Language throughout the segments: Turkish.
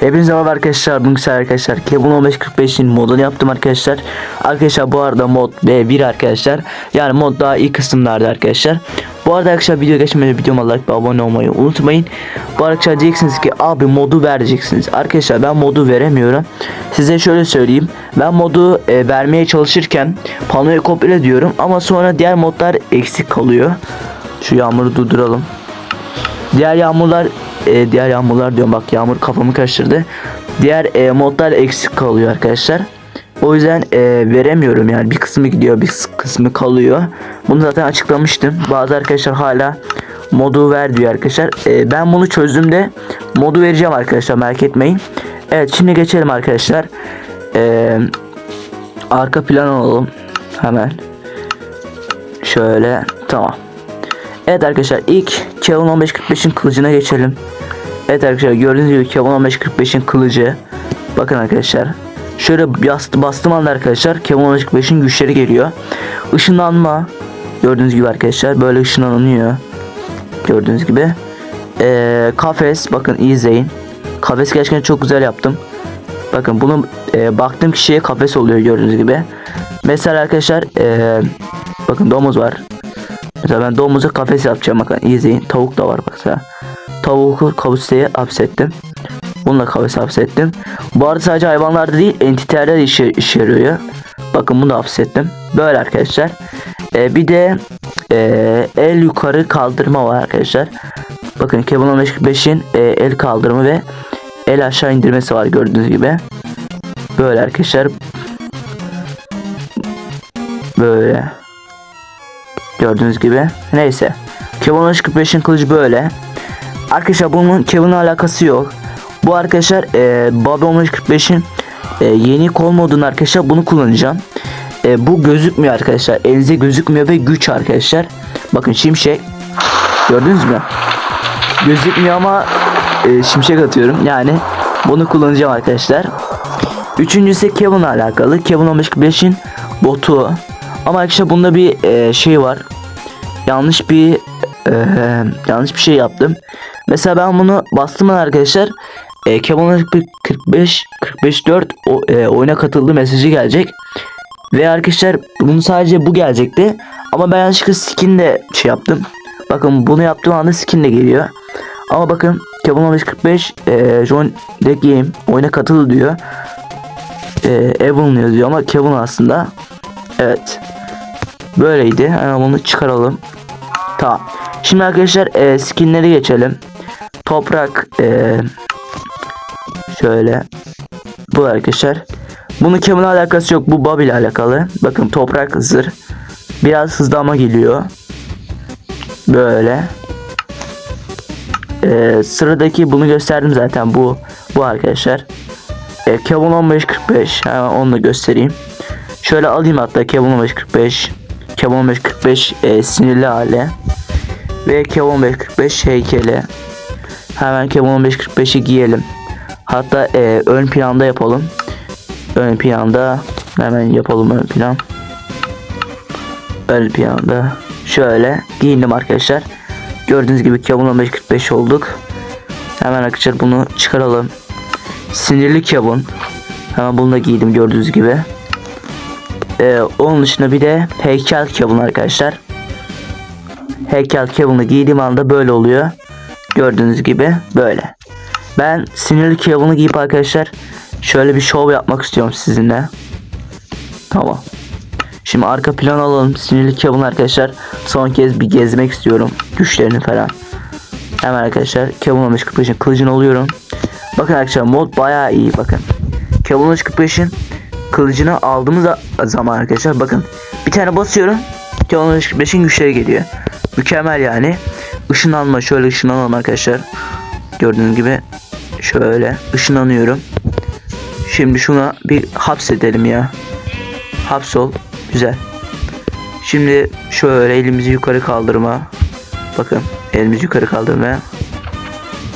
Hepinize merhaba arkadaşlar. Bugün arkadaşlar Kevin 1545'in modunu yaptım arkadaşlar. Arkadaşlar bu arada mod B1 arkadaşlar. Yani mod daha iyi kısımlarda arkadaşlar. Bu arada arkadaşlar video geçmeden videoma like ve abone olmayı unutmayın. Bu arkadaşlar diyeceksiniz ki abi modu vereceksiniz. Arkadaşlar ben modu veremiyorum. Size şöyle söyleyeyim. Ben modu e, vermeye çalışırken panoyu kopyala diyorum ama sonra diğer modlar eksik kalıyor. Şu yağmuru durduralım. Diğer yağmurlar e, diğer yağmurlar diyorum bak yağmur kafamı karıştırdı. Diğer e, modlar eksik kalıyor arkadaşlar. O yüzden e, veremiyorum yani bir kısmı gidiyor bir kısmı kalıyor. Bunu zaten açıklamıştım. Bazı arkadaşlar hala modu ver diyor arkadaşlar. E, ben bunu çözdüğümde modu vereceğim arkadaşlar merak etmeyin. Evet şimdi geçelim arkadaşlar. E, arka plan alalım hemen. Şöyle tamam. Evet arkadaşlar ilk Kevin 1545'in kılıcına geçelim. Evet arkadaşlar gördüğünüz gibi Kevin 1545'in kılıcı. Bakın arkadaşlar. Şöyle bastı, bastım anda arkadaşlar Kevin 1545'in güçleri geliyor. Işınlanma. Gördüğünüz gibi arkadaşlar böyle ışınlanıyor. Gördüğünüz gibi. Ee, kafes bakın izleyin. Kafes gerçekten çok güzel yaptım. Bakın bunu e, baktığım kişiye kafes oluyor gördüğünüz gibi. Mesela arkadaşlar e, bakın domuz var. Mesela ben domuza kafes yapacağım bakın izleyin. Tavuk da var mesela. Tavuğu kavuseye hapsettim. Bununla kafese hapsettim. Bu arada sadece hayvanlarda değil entiteler de işe, işe yarıyor. Bakın bunu da hapsettim. Böyle arkadaşlar. Ee, bir de e, el yukarı kaldırma var arkadaşlar. Bakın Kevin 1545'in e, el kaldırımı ve el aşağı indirmesi var gördüğünüz gibi. Böyle arkadaşlar. Böyle. Gördüğünüz gibi. Neyse. Kevin 1545'in kılıcı böyle. Arkadaşlar bunun Kevin'le alakası yok. Bu arkadaşlar e, Bobby 1545'in e, yeni kol modunu arkadaşlar bunu kullanacağım. E, bu gözükmüyor arkadaşlar. Elinize gözükmüyor ve güç arkadaşlar. Bakın şimşek. Gördünüz mü? Gözükmüyor ama e, şimşek atıyorum. Yani bunu kullanacağım arkadaşlar. Üçüncüsü Kevin'le alakalı. Kevin 1545'in botu. Ama arkadaşlar bunda bir e, şey var. Yanlış bir e, yanlış bir şey yaptım. Mesela ben bunu bastım arkadaşlar. E, Kevin 45 45 4 o, e, oyuna katıldı mesajı gelecek. Ve arkadaşlar bunun sadece bu gelecekti. Ama ben yanlışlıkla skin de şey yaptım. Bakın bunu yaptığım anda skin de geliyor. Ama bakın Kevin 45 e, John the Game oyuna katıldı diyor. E, Evan yazıyor ama Kevin aslında. Evet. Böyleydi. Hemen bunu çıkaralım. Tamam. Şimdi arkadaşlar e, skinleri geçelim. Toprak e, şöyle bu arkadaşlar. Bunun Kevin'le alakası yok. Bu Bob ile alakalı. Bakın toprak zırh. Biraz hızlama geliyor. Böyle. E, sıradaki bunu gösterdim zaten. Bu bu arkadaşlar. E, Kevin 1545. Hemen onu da göstereyim. Şöyle alayım hatta Kevin 1545. Kevin 1545 e, sinirli hale. Ve Kevin 1545 heykeli. Hemen Kevin 1545'i giyelim. Hatta e, ön planda yapalım. Ön planda hemen yapalım ön plan. Ön planda şöyle giyindim arkadaşlar. Gördüğünüz gibi Kevin 1545 olduk. Hemen arkadaşlar bunu çıkaralım. Sinirli Kevin. Hemen bunu da giydim gördüğünüz gibi. Ee, onun dışında bir de heykel Kevin arkadaşlar. Heykel Kevin'i giydiğim anda böyle oluyor. Gördüğünüz gibi böyle. Ben sinirli Kevin'i giyip arkadaşlar şöyle bir şov yapmak istiyorum sizinle. Tamam. Şimdi arka plan alalım. Sinirli Kevin arkadaşlar son kez bir gezmek istiyorum. Güçlerini falan. Hemen arkadaşlar Kevin 1545'in kılıcını oluyorum. Bakın arkadaşlar mod bayağı iyi bakın. Kevin 1545'in kılıcını aldığımız zaman arkadaşlar bakın bir tane basıyorum Kevin 1545'in güçleri geliyor. Mükemmel yani. Işınlanma şöyle ışınlanalım arkadaşlar. Gördüğünüz gibi şöyle ışınlanıyorum. Şimdi şuna bir hapsedelim ya. Hapsol. Güzel. Şimdi şöyle elimizi yukarı kaldırma. Bakın elimizi yukarı kaldırma.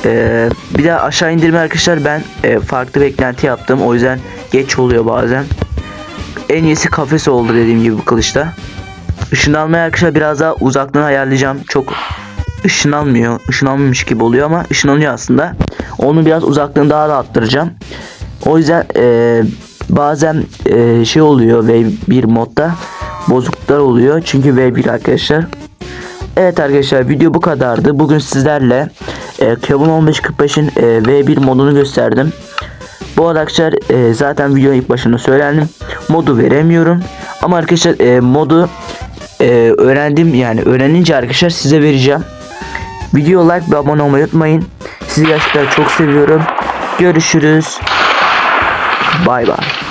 Ee, bir de aşağı indirme arkadaşlar ben e, farklı beklenti yaptım. O yüzden geç oluyor bazen. En iyisi kafes oldu dediğim gibi bu kılıçta. Işınlanmayı arkadaşlar biraz daha uzaktan ayarlayacağım. Çok ışınlanmıyor. Işınlanmamış gibi oluyor ama ışınlanıyor aslında. Onu biraz uzaklığını daha da arttıracağım. O yüzden e, bazen e, şey oluyor V1 modda bozukluklar oluyor. Çünkü V1 arkadaşlar. Evet arkadaşlar video bu kadardı. Bugün sizlerle e, Kevin 1545'in e, V1 modunu gösterdim. Bu arkadaşlar e, zaten videonun ilk başında söylendim. Modu veremiyorum. Ama arkadaşlar e, modu e, öğrendim yani öğrenince arkadaşlar size vereceğim. Video like ve abone olmayı unutmayın. Sizi gerçekten çok seviyorum. Görüşürüz. Bay bay.